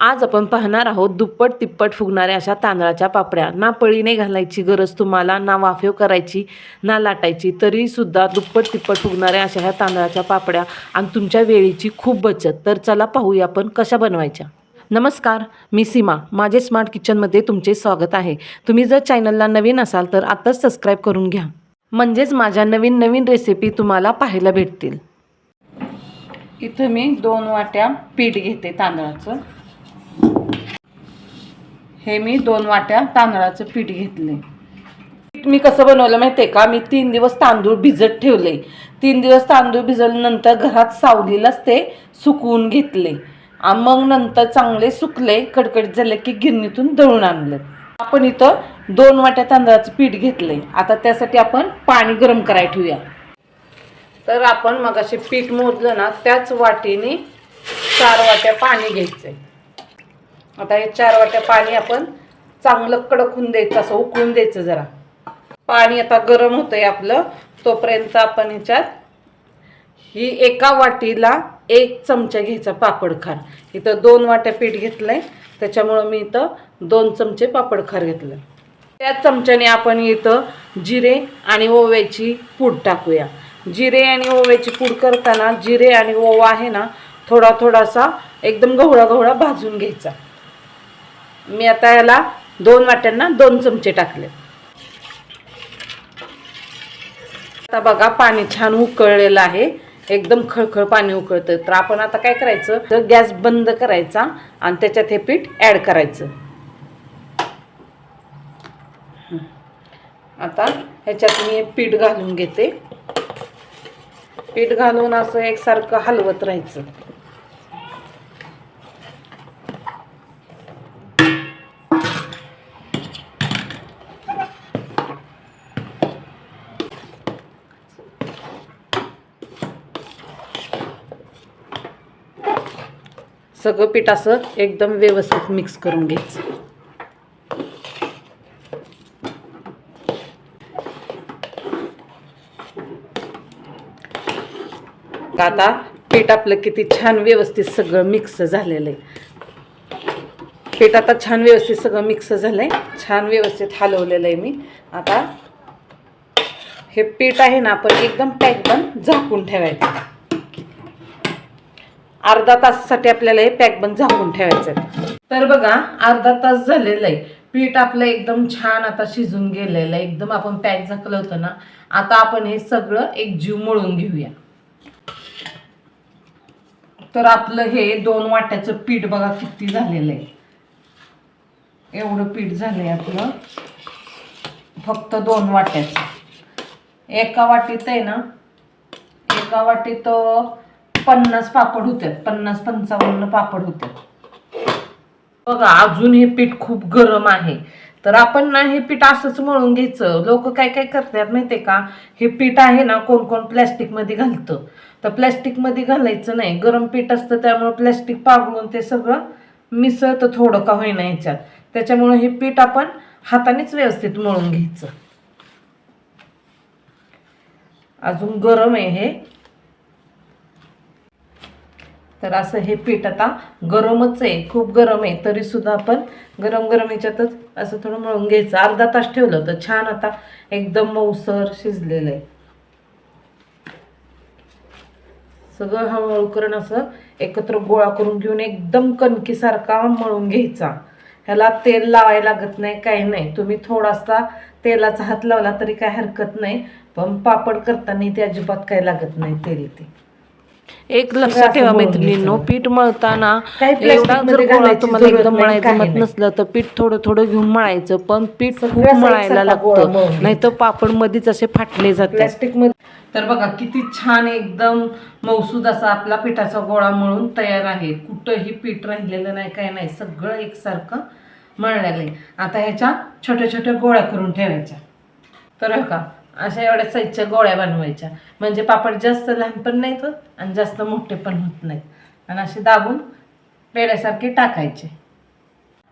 आज आपण पाहणार आहोत दुप्पट तिप्पट फुगणाऱ्या अशा तांदळाच्या पापड्या. ना पळीने घालायची गरज तुम्हाला ना वाफेव करायची ना लाटायची तरीसुद्धा दुप्पट तिप्पट फुगणाऱ्या अशा ह्या तांदळाच्या पापड्या आणि तुमच्या वेळेची खूप बचत. तर चला पाहूया आपण कशा बनवायच्या. नमस्कार मी सीमा. माझे स्मार्ट किचनमध्ये तुमचे स्वागत आहे. तुम्ही जर चॅनलला नवीन असाल तर आत्ताच सबस्क्राईब करून घ्या. म्हणजेच माझ्या नवीन नवीन रेसिपी तुम्हाला पाहायला भेटतील. इथं मी दोन वाट्या पीठ घेते तांदळाचं. हे मी दोन वाट्या तांदळाचं पीठ घेतले पीठ मी कसं बनवलं माहिती आहे का? मी तीन दिवस तांदूळ भिजत ठेवले. तीन दिवस तांदूळ भिजल्यानंतर घरात सावलीलाच ते सुकवून घेतले. मग नंतर चांगले सुकले कडकडीत झाले की गिरणीतून दळून आणले. आपण इथं दोन वाट्या तांदळाचं पीठ घेतले आता त्यासाठी आपण पाणी गरम करायला ठेवूया. तर आपण मग असे पीठ मोजलं ना त्याच वाटीने चार वाट्या पाणी घ्यायचंय. आता हे चार वाट्या पाणी आपण चांगलं कडक होऊन द्यायचं असं उकळून द्यायचं जरा. पाणी आता गरम होतंय आपलं तोपर्यंत आपण ह्याच्यात ही एका वाटीला एक चमचा घ्यायचा पापड खार. इथं दोन वाट्या पीठ घेतलंय त्याच्यामुळं मी इथं दोन चमचे पापड खार घेतलं. त्या चमच्याने आपण इथं जिरे आणि ओव्याची पूड टाकूया. जिरे आणि ओव्याची पूड करताना जिरे आणि ओवा आहे ना थोडा थोडासा एकदम गवळा गवळा भाजून घ्यायचा. मी आता याला दोन वाट्यांना दोन चमचे टाकले. आता बघा पाणी छान उकळलेलं आहे. एकदम खळखळ पाणी उकळतं. तर आपण आता काय करायचं? तर गॅस बंद करायचा आणि त्याच्यात हे पीठ ॲड करायचं. आता ह्याच्यात मी पीठ घालून घेते. पीठ घालून असं एकसारखं हलवत राहायचं. सगळं पीठ असं एकदम व्यवस्थित मिक्स करून घ्यायचं. आता पीठ आपलं किती छान व्यवस्थित सगळं मिक्स झालेलं आहे. पीठ आता छान व्यवस्थित सगळं मिक्स झालंय. छान व्यवस्थित हलवलेलं आहे मी. आता हे पीठ आहे ना आपण एकदम पॅक पण झाकून ठेवायचं. अर्धा तासासाठी आपल्याला हे पॅक बंद झाकून ठेवायचं आहे तर बघा अर्धा तास झालेलं आहे. पीठ आपलं एकदम छान आता शिजून गेलेलं आहे. एकदम आपण पॅक झाकलं होतं ना आता आपण हे सगळं एक जीव मळून घेऊया. तर आपलं हे दोन वाट्याचं पीठ बघा किती झालेलं आहे. एवढं पीठ झालंय आपलं. फक्त दोन वाट्याचं. एका वाटीत आहे ना एका वाटीत पन्नास पापड होतात पन्नास पंचावन्न पापड होतात बघा अजून हे पीठ खूप गरम आहे. तर आपण ना हे पीठ असंच मळून घ्यायचं. लोक काय काय करतात माहितीये का? हे पीठ आहे ना कोण कोण प्लॅस्टिकमध्ये घालतं. तर प्लॅस्टिकमध्ये घालायचं नाही. गरम पीठ असतं त्यामुळे प्लॅस्टिक पागळून ते सगळं मिसळतं थोडं का होईना ह्याच्यात. त्याच्यामुळे हे पीठ आपण हातानेच व्यवस्थित मळून घ्यायचं. अजून गरम आहे हे. तर असं हे पीठ आता गरमच आहे खूप गरम आहे तरीसुद्धा आपण गरम गरम याच्यातच असं थोडं मळून घ्यायचं. अर्धा तास ठेवलं तर छान आता एकदम मऊसर शिजलेलं आहे. सगळं हळूहळू करून असं एकत्र गोळा करून घेऊन एकदम कणकीसारखा मळून घ्यायचा. ह्याला तेल लावायला लागत नाही काही नाही. तुम्ही थोडासा तेलाचा हात लावला तरी काय हरकत नाही पण पापड करताना ते अजिबात काय लागत नाही तेल ते. एक लक्षात ठेवा मैत्रिणींनो. पीठ मळताना एवढा जर मध्ये गोळा तुम्हाला एकदम मळायचं मत. नसलं तर पीठ थोडं थोडं घेऊन मळायचं. पण पीठ खूप मळायला लागतं. नाही तर पापड मध्येच असे फाटले मध्ये तर बघा किती छान एकदम मौसूद असा आपला पिठाचा गोळा मळून तयार आहे. कुठंही पीठ राहिलेलं नाही काय नाही. सगळं एकसारखं मळलेलं आहे. आता ह्याच्या छोट्या छोट्या गोळ्या करून ठेवायच्या. तर हो का अशा एवढ्या साईजच्या गोळ्या बनवायच्या. म्हणजे पापड जास्त लहान पण नाहीत होत आणि जास्त मोठे पण होत नाहीत. आणि असे दाबून पेड्यासारखे टाकायचे.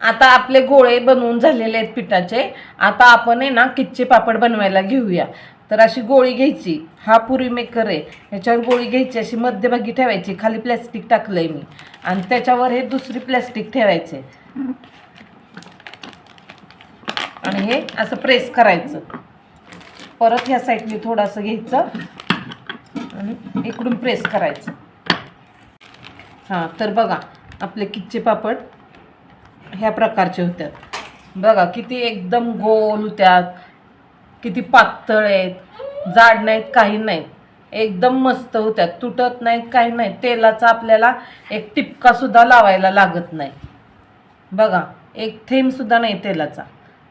आता आपले गोळे बनवून झालेले आहेत पिठाचे. आता आपण आहे ना किच्चे पापड बनवायला घेऊया. तर अशी गोळी घ्यायची. हा पुरी मेकर आहे. ह्याच्यावर गोळी घ्यायची. अशी मध्यभागी ठेवायची. खाली प्लॅस्टिक टाकलंय मी. आणि त्याच्यावर हे दुसरी प्लॅस्टिक ठेवायचे. आणि हे असं प्रेस करायचं. परत ह्या साईडने थोडंसं घ्यायचं. आणि इकडून प्रेस करायचं. हां तर बघा आपले किच्चे पापड ह्या प्रकारचे होत्यात. बघा किती एकदम गोल होत्यात. किती पातळ आहेत. जाड नाहीत काही नाहीत. एकदम मस्त होत्यात. तुटत नाहीत काही नाही तेलाचा आपल्याला एक टिपका सुद्धा लावायला लागत नाही. बघा एक थेंबसुद्धा नाही तेलाचा.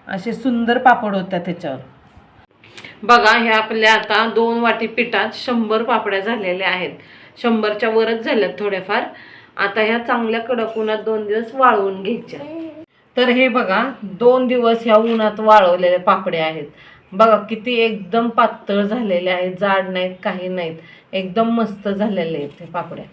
असे सुंदर पापड होत्या त्याच्यावर बघा ह्या आपल्या आता दोन वाटी पिठात शंभर पापड्या झालेल्या आहेत. शंभरच्या वरच झाल्यात थोड्याफार आता ह्या चांगल्या कडक उन्हात दोन दिवस वाळवून घ्यायच्या. तर हे बघा दोन दिवस ह्या उन्हात वाळवलेल्या पापड्या आहेत. बघा किती एकदम पातळ झालेल्या आहेत. जाड नाहीत काही नाहीत. एकदम मस्त झालेले आहेत ते पापड्या.